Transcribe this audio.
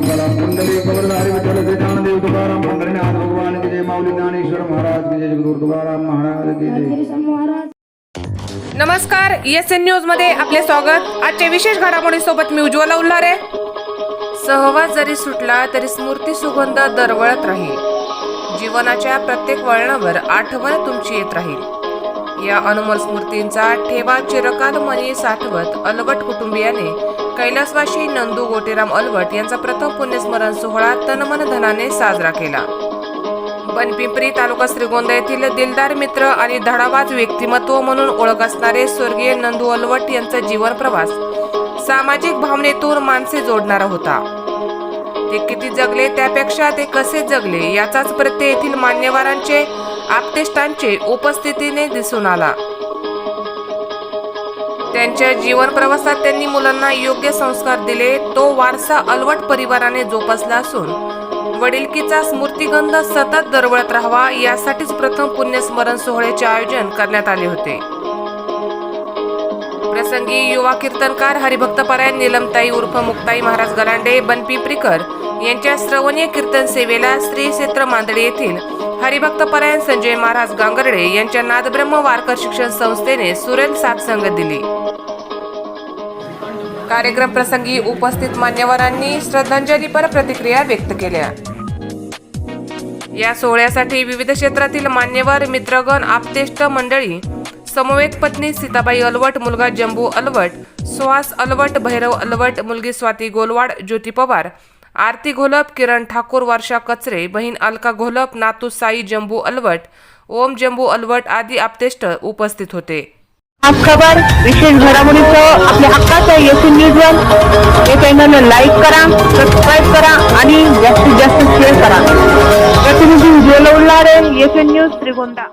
तुकाराम पंढरीनाथ भगवान की जय माऊली ज्ञानेश्वर महाराज की जय जगद्गुरु तुकाराम महाराज की जय नमस्कार एस एन न्यूजमध्ये आपले स्वागत. आजच्या विशेष घडामोडी सोबत मी उज्ज्वला उल्हारे. सहवास जरी सुटला तरी स्मृती सुगंध दरवळत राहील. जीवनाच्या प्रत्येक वळणावर आठवण तुमची येत राहील. या अनमोल स्मृतींचा ठेवा चिरकाल मनी साठवत अलवट कुटुंबियाने कैलासवासी नंदू गोटेराम अलवट यांचा प्रथम पुण्यस्मरण सोहळा तनमन धनाने साजरा केला. बनपिंपरी तालुका श्रीगोंदा येथील दिलदार मित्र आणि धडावाज व्यक्तिमत्व म्हणून ओळख असणारे स्वर्गीय नंदू अलवट यांचा जीवन प्रवास सामाजिक भावनेतून माणसे जोडणारा होता. ते किती जगले त्यापेक्षा ते कसे जगले याचाच प्रत्यय येथील मान्यवरांचे आपतेष्टांचे उपस्थितीने दिसून आला. त्यांच्या जीवन प्रवासात त्यांनी मुलांना योग्य संस्कार दिले तो वारसा अलवट परिवाराने जोपासला असून वडिलकीचा स्मृतिगंध सतत दरवळत राहावा यासाठीच प्रथम पुण्यस्मरण सोहळ्याचे आयोजन करण्यात आले होते. प्रसंगी युवा कीर्तनकार हरिभक्तपरायण निलमताई उर्फ मुक्ताई महाराज गलांडे बनपिंपरीकर यांच्या श्रवणीय कीर्तन सेवेला श्री क्षेत्र मांदळे येथील हरिभक्त परायण संजय महाराज गांगर्डे यांच्या नादब्रह्म वारकर शिक्षण संस्थेने सुरेल साथ संगत दिली. कार्यक्रम प्रसंगी उपस्थित मान्यवरांनी श्रद्धांजलीपर प्रतिक्रिया व्यक्त केल्या. या सोहळ्यासाठी विविध क्षेत्रातील मान्यवर मित्रगण आपतेष्ट मंडळी समवेत पत्नी सीताबाई अलवट मुलगा जंबू अलवट सुहास अलवट भैरव अलवट मुलगी स्वाती गोलवाड ज्योती पवार आरती घोलप किरण ठाकूर वर्षा कचरे बहीण अलका घोलप नातू साई जंबू अलवट ओम जंबू अलवट आदी आपतेष्ट उपस्थित होते. आज खबर विशेष घडामोडीचं आपल्या हक्काचं एस न्यूजवर हे चॅनल लाईक करा सबस्क्राईब करा आणि जास्तीत जास्त शेअर करा. प्रतिनिधी उज्ज्वल उल्हारे एस न्यूज त्रिगोंदा